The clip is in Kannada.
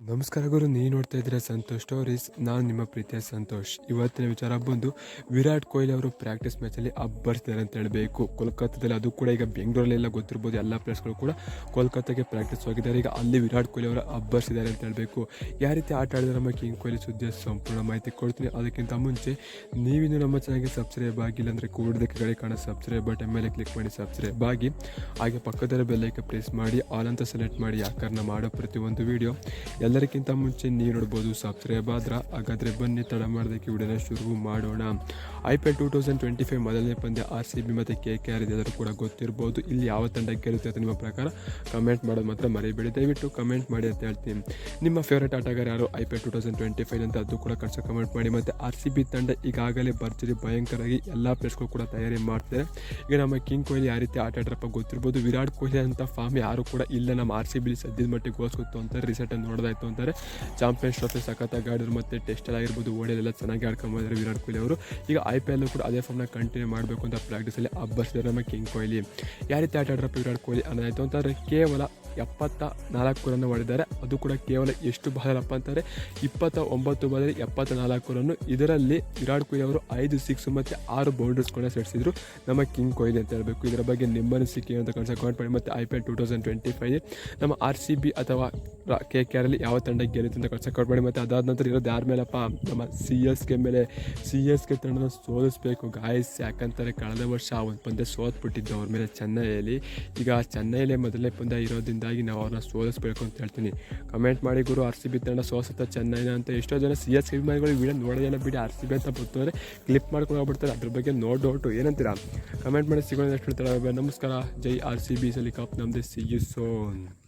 ನಮಸ್ಕಾರ ಗುರು, ನೀವು ನೋಡ್ತಾ ಇದ್ದೀರಾ ಸಂತೋಷ್ ಸ್ಟೋರೀಸ್ ನಾನು ನಿಮ್ಮ ಪ್ರೀತಿಯ ಸಂತೋಷ್. ಇವತ್ತಿನ ವಿಚಾರ ಬಂದು ವಿರಾಟ್ ಕೊಹ್ಲಿ ಅವರು ಪ್ರಾಕ್ಟೀಸ್ ಮ್ಯಾಚಲ್ಲಿ ಅಬ್ಬರಿಸಿದ್ದಾರೆ ಅಂತ ಹೇಳಬೇಕು. ಕೋಲ್ಕತ್ತಾದಲ್ಲಿ ಅದು ಕೂಡ ಈಗ ಬೆಂಗಳೂರಲ್ಲೆಲ್ಲ ಗೊತ್ತಿರ್ಬೋದು ಎಲ್ಲ ಪ್ಲೇಸ್ಗಳು ಕೂಡ ಕೋಲ್ಕತ್ತಾಗೆ ಪ್ರಾಕ್ಟೀಸ್ ಹೋಗಿದ್ದಾರೆ. ಈಗ ಅಲ್ಲಿ ವಿರಾಟ್ ಕೊಹ್ಲಿ ಅವರು ಅಬ್ಬರಿಸಿದ್ದಾರೆ ಅಂತ ಹೇಳಬೇಕು. ಯಾವ ರೀತಿ ಆಟ ಆಡಿದ್ರೆ ನಮ್ಮ ಕಿಂಗ್ ಕೊಹ್ಲಿ ಸುದ್ದಿಯ ಸಂಪೂರ್ಣ ಮಾಹಿತಿ ಕೊಡ್ತೀನಿ. ಅದಕ್ಕಿಂತ ಮುಂಚೆ ನೀವಿನ್ನೂ ನಮ್ಮ ಚಾನಲ್ಗೆ ಸಬ್ಸ್ಕ್ರೈಬ್ ಆಗಿಲ್ಲ ಅಂದರೆ ಕೂಡದಕ್ಕೆ ಗಡಿ ಕಾಣೋ ಸಬ್ಸ್ಕ್ರೈಬ್ ಬಟನ್ ಮೇಲೆ ಕ್ಲಿಕ್ ಮಾಡಿ ಸಬ್ಸ್ಕ್ರೈಬ್ ಆಗಿ. ಹಾಗೆ ಪಕ್ಕದಲ್ಲಿ ಬೆಲ್ಲೈಕೆ ಪ್ರೆಸ್ ಮಾಡಿ ಆಲ್ ಅಂತ ಸೆಲೆಕ್ಟ್ ಮಾಡಿ, ಯಾಕಂದ್ರೆ ಮಾಡೋ ಪ್ರತಿಯೊಂದು ವಿಡಿಯೋ ಎಲ್ಲರಿಗಿಂತ ಮುಂಚೆ ನೀವು ನೋಡ್ಬೋದು ಸಬ್ಸ್ಕ್ರೈಬ್ ಆದ್ರೆ ಹಾಗಾದ್ರೆ ಬನ್ನಿ ತಡ ಮಾಡೋದಕ್ಕೆ ವಿಡಿಯೋನ ಶುರು ಮಾಡೋಣ. I P L two thousand twenty five ಮೊದಲನೇ ಪಂದ್ಯ ಆರ್ ಸಿ ಬಿ ಮತ್ತು ಕೆ ಕೆ ಆರ್ ಇದೆಲ್ಲರೂ ಕೂಡ ಗೊತ್ತಿರ್ಬೋದು. ಇಲ್ಲಿ ಯಾವ ತಂಡ ಗೆಲ್ಲುತ್ತೆ ಅಂತ ನಿಮ್ಮ ಪ್ರಕಾರ ಕಮೆಂಟ್ ಮಾಡೋದು ಮಾತ್ರ ಮರಿಬೇಡಿ. ದಯವಿಟ್ಟು ಕಮೆಂಟ್ ಮಾಡಿ ಅಂತ ಹೇಳ್ತೀನಿ. ನಿಮ್ಮ ಫೇವ್ರೇಟ್ ಆಟಗಾರ ಯಾರು? I P L two thousand twenty five ಅಂತ ಅದು ಕೂಡ ಕನ್ಸ ಕಮೆಂಟ್ ಮಾಡಿ. ಮತ್ತು ಆರ್ ಸಿ ಬಿ ತಂಡ ಈಗಾಗಲೇ ಭರ್ಜರಿ ಭಯಂಕರವಾಗಿ ಎಲ್ಲ ಪ್ಲೇಸ್ಗಳು ಕೂಡ ತಯಾರಿ ಮಾಡ್ತಾರೆ ಈಗ ನಮ್ಮ ಕಿಂಗ್ ಕೊಹ್ಲಿ ಯಾವ ರೀತಿ ಆಟ ಆಡ್ರಪ್ಪ ಗೊತ್ತಿರ್ಬೋದು. ವಿರಾಟ್ ಕೊಹ್ಲಿ ಅಂತ ಫಾರ್ಮ್ ಯಾರು ಕೂಡ ಇಲ್ಲ. ನಮ್ಮ ಆರ್ ಸಿ ಬಿ ಸದ್ಯದ ಮಟ್ಟಿಗೆ ಗೋಸ್ಕೊತ್ತು ಅಂತಾರೆ ರೀಸೆಂಟಾಗಿ ನೋಡೋದಾಯ್ತು ಅಂತಾರೆ. ಚಾಂಪಿಯನ್ಸ್ ಟ್ರೋಫಿ ಸಖತ್ತಾಗಿ ಆಡಿದ್ರು ಮತ್ತು ಟೆಸ್ಟಲ್ಲಿ ಆಗಿರ್ಬೋದು ಓಡಿಯಲ್ಲೆಲ್ಲ ಚೆನ್ನಾಗಿ ಆಡ್ಕೊಂಬಂದಿದ್ದಾರೆ ವಿರಾಟ್ ಕೊಹ್ಲಿ ಅವರು. ಈಗ ಐ ಪಿ ಎಲ್ಲೂ ಕೂಡ ಅದೇ ಫಾರ್ಮ್ನ ಕಂಟಿನ್ಯೂ ಮಾಡಬೇಕು ಅಂತ ಪ್ರಾಕ್ಟೀಸಲ್ಲಿ ಅಬ್ಬರಿಸಿದ್ದಾರೆ ನಮ್ಮ ಕಿಂಗ್ ಕೊಹ್ಲಿ. ಯಾವ ರೀತಿ ಆಟ ಆಡ್ರಪ್ಪ ವಿರಾಟ್ ಕೊಹ್ಲಿ ಅನ್ನೋದಾಯಿತು ಅಂತಂದರೆ ಕೇವಲ ಎಪ್ಪತ್ತ ನಾಲ್ಕು ರನ್ ಹೊಡೆದಿದ್ದಾರೆ. ಅದು ಕೂಡ ಕೇವಲ ಎಷ್ಟು ಬಾಲಪ್ಪ ಅಂತಾರೆ ಇಪ್ಪತ್ತ ಒಂಬತ್ತು ಬಾಲಲ್ಲಿ ಎಪ್ಪತ್ತ ನಾಲ್ಕು ರನ್ನು ಇದರಲ್ಲಿ ವಿರಾಟ್ ಕೊಹ್ಲಿ ಅವರು ಐದು ಸಿಕ್ಸ್ ಮತ್ತು ಆರು ಬೌಂಡ್ರಿಸ್ಗಳನ್ನ ಸೆಟ್ಸಿದ್ರು ನಮ್ಮ ಕಿಂಗ್ ಕೊಹ್ಲಿ ಅಂತ ಹೇಳಬೇಕು. ಇದರ ಬಗ್ಗೆ ನಿಮ್ಮ ಅನಿಸಿಕೆ ಅಂತ ಕನ್ಸ ಮಾಡಿ. ಮತ್ತು I P L two thousand twenty five ನಮ್ಮ ಆರ್ ಸಿ ಬಿ ಅಥವಾ ಕೆ ಕೆ ಆರಲ್ಲಿ ಯಾವ ತಂಡ ಗೆಲ್ಲುತ್ತೆ ಅಂತ ಕಮೆಂಟ್ ಮಾಡಿ ಮತ್ತು ಅದಾದ ನಂತರ ಇರೋದು ಯಾರ ಮೇಲಪ್ಪ? ನಮ್ಮ ಸಿ ಎಸ್ ಕೆ ಮೇಲೆ. ಸಿ ಎಸ್ ಕೆ ತಂಡನ ಸೋಲಿಸ್ಬೇಕು ಗಾಯಸ್ ಯಾಕಂತಾರೆ ಕಳೆದ ವರ್ಷ ಆ ಒಂದು ಪಂದ್ಯ ಸೋತ್ಬಿಟ್ಟಿದ್ದು ಅವ್ರ ಮೇಲೆ ಚೆನ್ನೈಯಲ್ಲಿ. ಈಗ ಚೆನ್ನೈಲೇ ಮೊದಲನೇ ಪಂದ್ಯ ಇರೋದ್ರಿಂದಾಗಿ ನಾವು ಅವ್ರನ್ನ ಸೋಲಿಸ್ಬೇಕು ಅಂತ ಹೇಳ್ತೀನಿ. ಕಮೆಂಟ್ ಮಾಡಿ ಗುರು ಆರ್ ಸಿ ಬಿ ತಂಡ ಸೋಸುತ್ತ ಚೆನ್ನೈನ ಅಂತ. ಎಷ್ಟೋ ಜನ ಸಿ ಎಸ್ ಕೆ ಅಭಿಮಾನಿಗಳು ವಿಡಿಯೋ ನೋಡೋದೇನ ಬಿಡಿ. ಆರ್ ಸಿ ಬಿ ಅಂತ ಬರ್ತಾರೆ ಕ್ಲಿಪ್ ಮಾಡ್ಕೊಂಡು ಹೋಗ್ಬಿಡ್ತಾರೆ. ಅದ್ರ ಬಗ್ಗೆ ನೋ ಡೌಟು ಏನಂತೀರಾ? ಕಮೆಂಟ್ ಮಾಡಿ ಸಿಗೋಣ ಎಷ್ಟು ಹೇಳ್ತಾರೆ. ನಮಸ್ಕಾರ. ಜೈ ಆರ್ ಸಿ ಬಿ ಸಲಿ ಕಪ್. ನಮ್ಮದೇ ಸಿ ಯು ಸೋನ್